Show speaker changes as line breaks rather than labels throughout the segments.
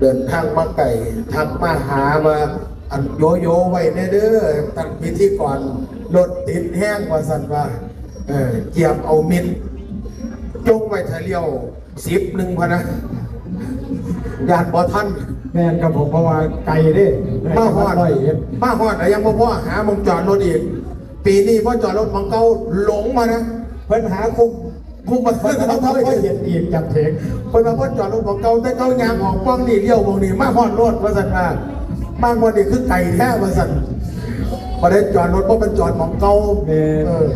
เดินทางมาไก่ทักมาหามาอันโยโย่ไว้แน่เด้อท่านพิธีกรรถติดแห้งว่าสันว่าเออเกียบเอามิดจงไว้ทะเลียวสิบหนึ่งพะนะยานบ่ท่าน
แม่นกับผมเพราะว่าไกลเด้
มาฮอด
ร้อยเอ็ด
มาฮอดแต่ยังบ่พ่อหามงจอดรถอีก ปีนี้พ่อจอดรถมังเก่าหลงมานะ
เพิ่นหาคุม
คุมมา
เพิ่น
เขา
เขา
เขา
เขา
ไม่
เห็นอีกจับเถง
คนมาพ่อจอดรถมังเก่าแต่เขายางออกป้องนี่เลี้ยวมองนี่มาฮอดรถว่าสันมาบางวันนี่คือไก่แท้ว่าสันพอได้จอดรถเพราะมันจอดมังเก่า
แม่น
เออ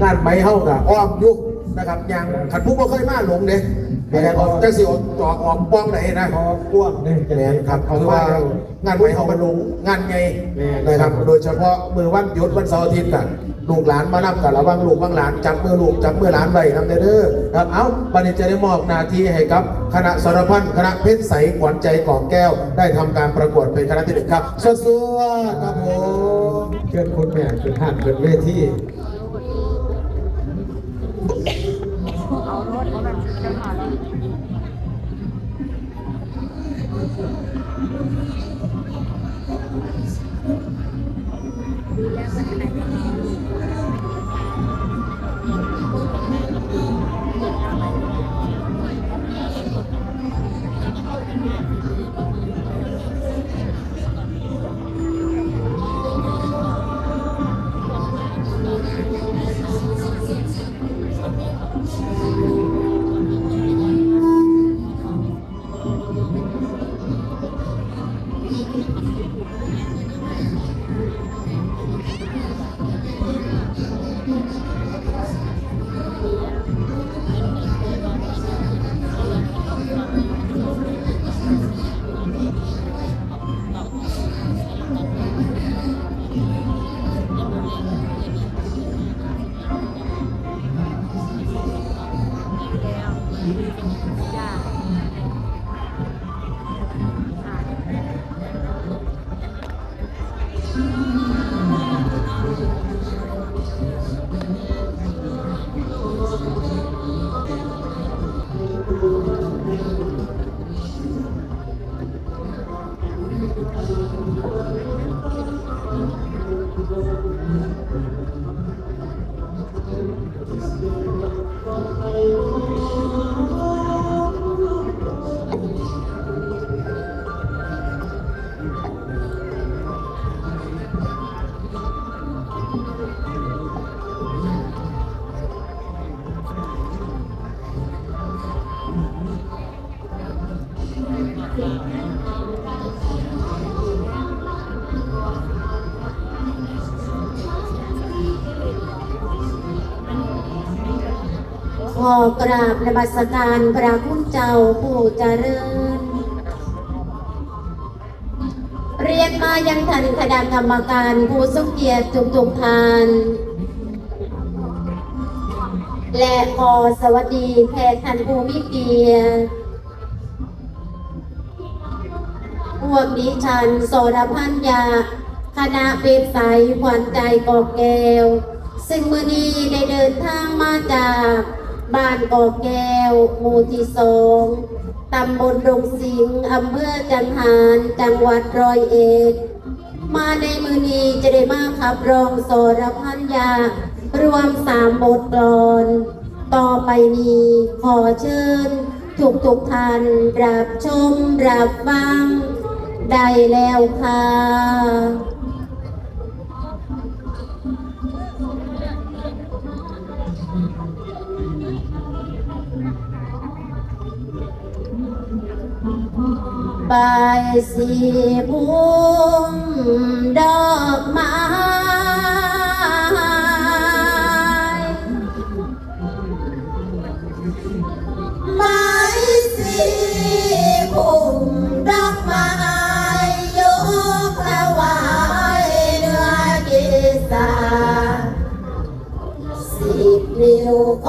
งานไม่เท่ากับอ้อมยุคนะครับยังขันผู้บ่เคยมาหลงเด้แต่ออกจังสิออกจอดออกป้องไหนนะ
พอกว้างเนี่ยจะ
แม
เห็
น
น
ครับ
เขา
คือ
ว่า
ว่างานไว้เขามาลงงานไง
แม่น
นะครับ โดยเฉพาะมือวันหยุดวันเสาร์อาทิตย์กัน ลูกหลานมานับกันระวังลูกวังหลานจับมือลูกจับมือหลานไว้นำเด้อครับเอ้าบันเจะได้มอบหนาทีให้กับ คณะสรพันคณะเพชรใสขวัญใจกองแก้ว ได้ทำการประกวดเป็นคณะที่หนึ่งครับสวัสดีครับผม
เชิญคุณแม่เกิดห่านขึ้นเวที
ข อกราบนมัสการพระคุณเจ้าผู้เจริญ เรียนมายังทันคณะกรรมการผู้ทรงเกียรติทุกทุกๆท่านและขอสวัสดีแขกท่านผู้มีเกียรติพวกดิฉันโสรพันยา คณะเป็นสายขวัญใจกอกแก้ว ซึ่งมือนี้ได้เดินทางมาจาก บ้านกอกแก้วหมู่ที่สองตำบลดงสิงห์อำเภอจังหารจังหวัดร้อยเอ็ด มาในมือนี้จะได้มาขับร้องโสรพันยา รวมสามบทกลอน ต่อไปนี้ขอเชิญทุกทุกท่านรับชมรับฟัง ได้แล้วค่ะ บายสีพุ่มดอกไม้ไม้สีพุ่มดอกไม้ยกถวายเนื้อกิสาสิบนิ้วข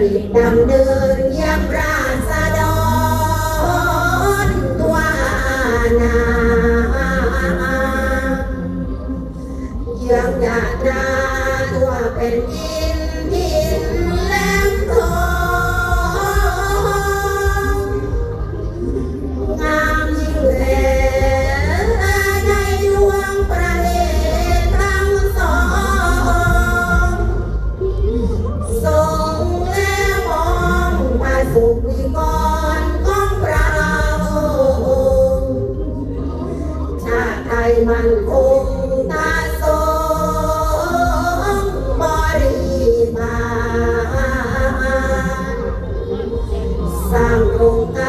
รีบดเดินยียราษฎรตัวนาเยื้งหน้าตัวเป็นอิน มันคงตาสงบริมาสร้างครงการ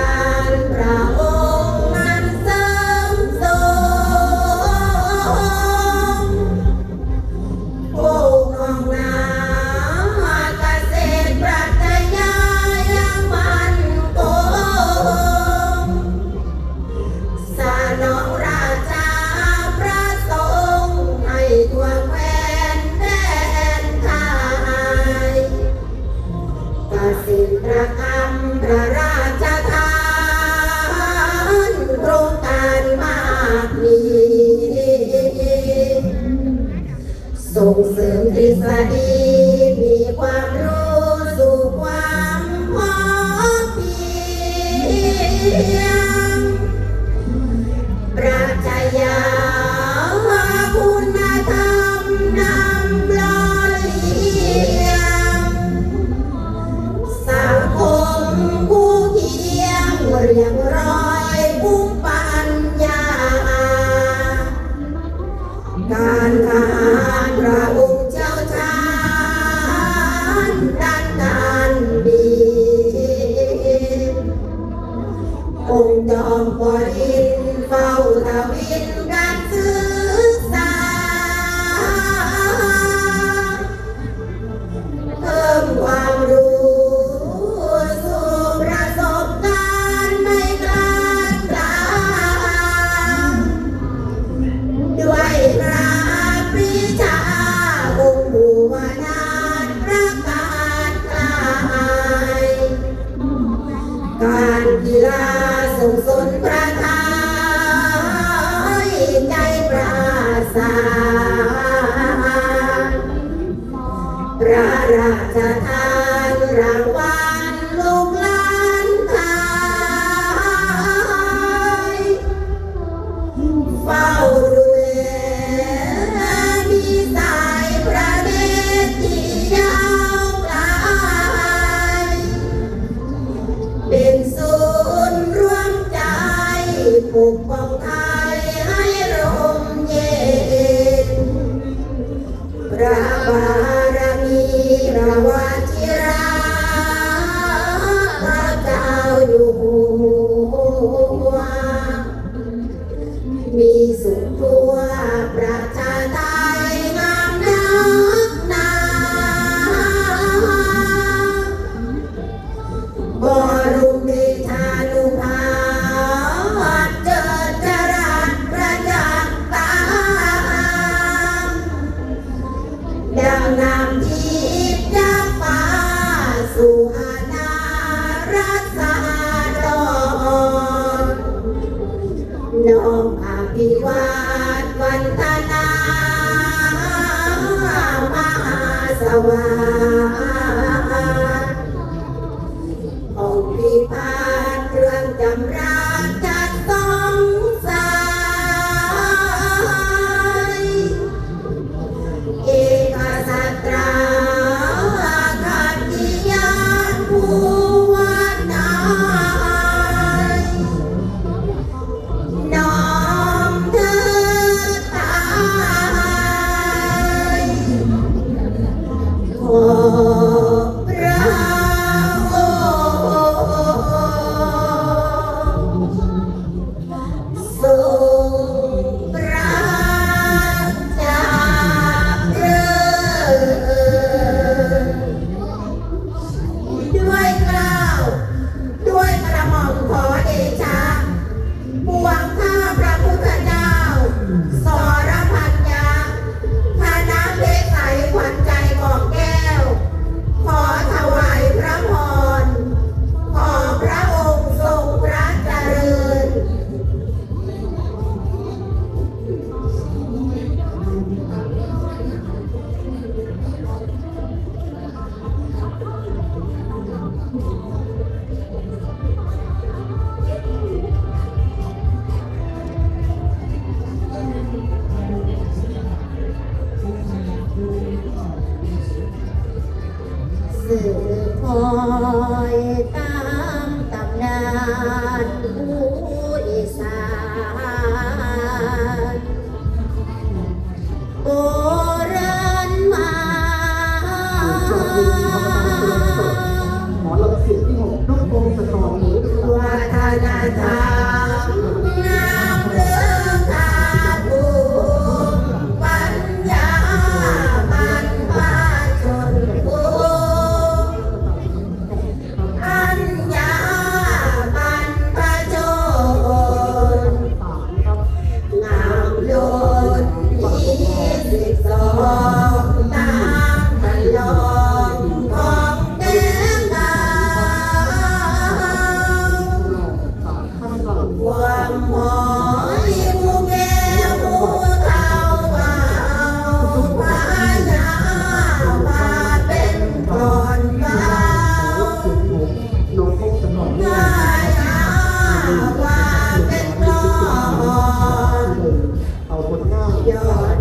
ยอด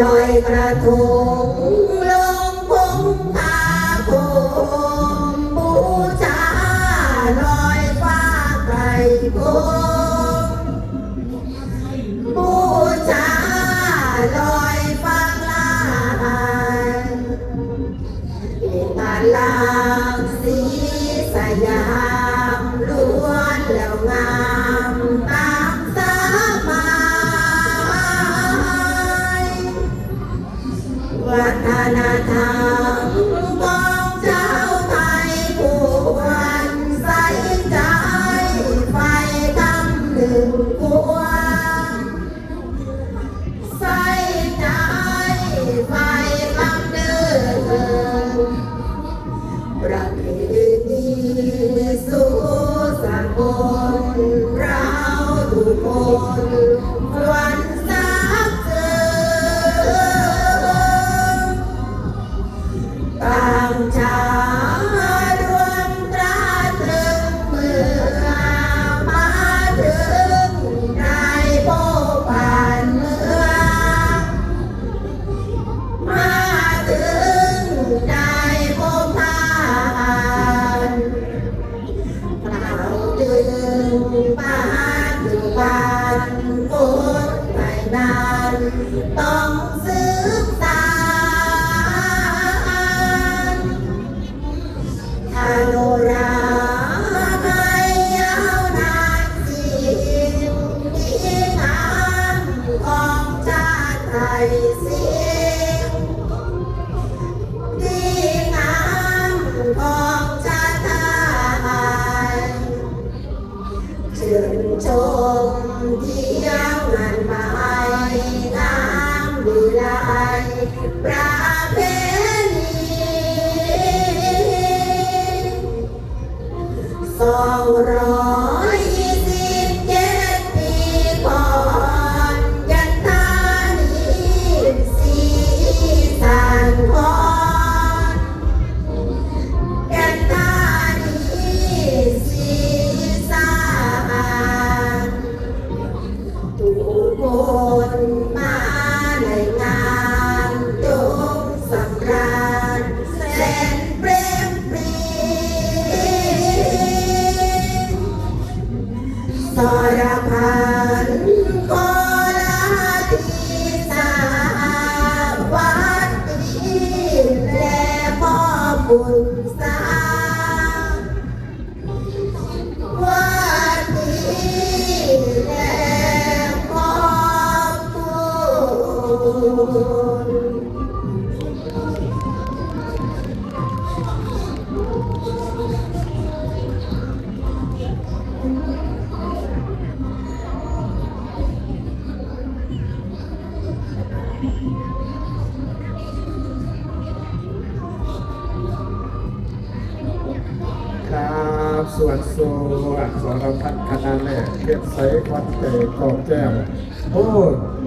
ลอยกระทง บ้า
นอ
ยู่บ้า
น
โคตรไนาน เรา ใส่ควั
นเตะกอบแก้วโอ้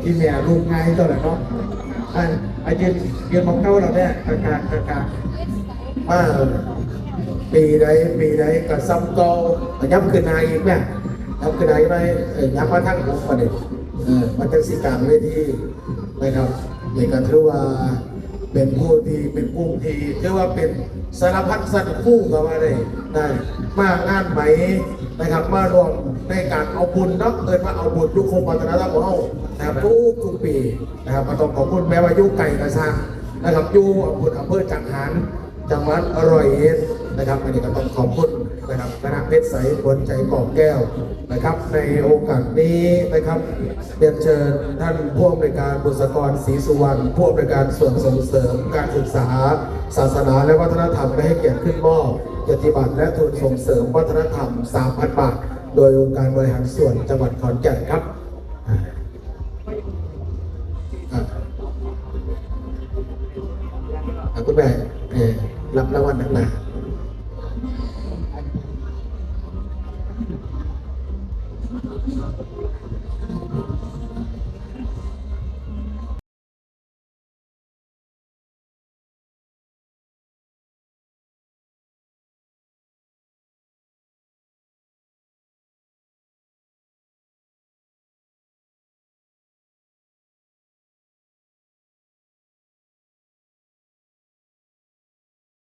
ที่แม่ลูกไงตัวไหนเนาะไอันอายืนยืนมองเก้าเราเนี่ยอากาศอากาศมาปีใดปีใดก็ซ้ำเก่าย้ำคืนนายอีกแม่ย้ำคืนนายไหมเอ้ยย้ำมาทั้งผมประเด็นเออมาจาสีกลางเวทีนะครับเด็กกันถือว่าเป็นผู้ที่เป็นผู้ที่เรียกว่าเป็นสารพัดสัตว์คู่กับว่าได้ได้มางานไหม นะครับมารวมในการเอาบุญเนาะเอินมาเอาบุญยุคโคมปัตนาธรรมของเรานะครับทุกทุกปีนะครับมาต้องขอบคุณแม้ว่ายุไก่กระซังนะครับอยุอำเภออำเภอจังหันจังหวัดอร่อยเอ็ดนะครับอันนี้ก็ต้องขอบคุณนะครับคณะเพชรใสบนใจกอบแก้วนะครับ ในโอกาสนี้นะครับเรียนเชิญท่านผู้อำนวยการบุษกรศรีสุวรรณผู้อำนวยการส่วนส่งเสริมการศึกษา ศาสนาและวัฒนธรรมได้ให้เกียรติขึ้นมอบ กียรติบัตรและทุนส่งเสริมวัฒนธรรม 3,000 บาท โดยองค์การบริหารส่วนจังหวัดขอนแก่นครับ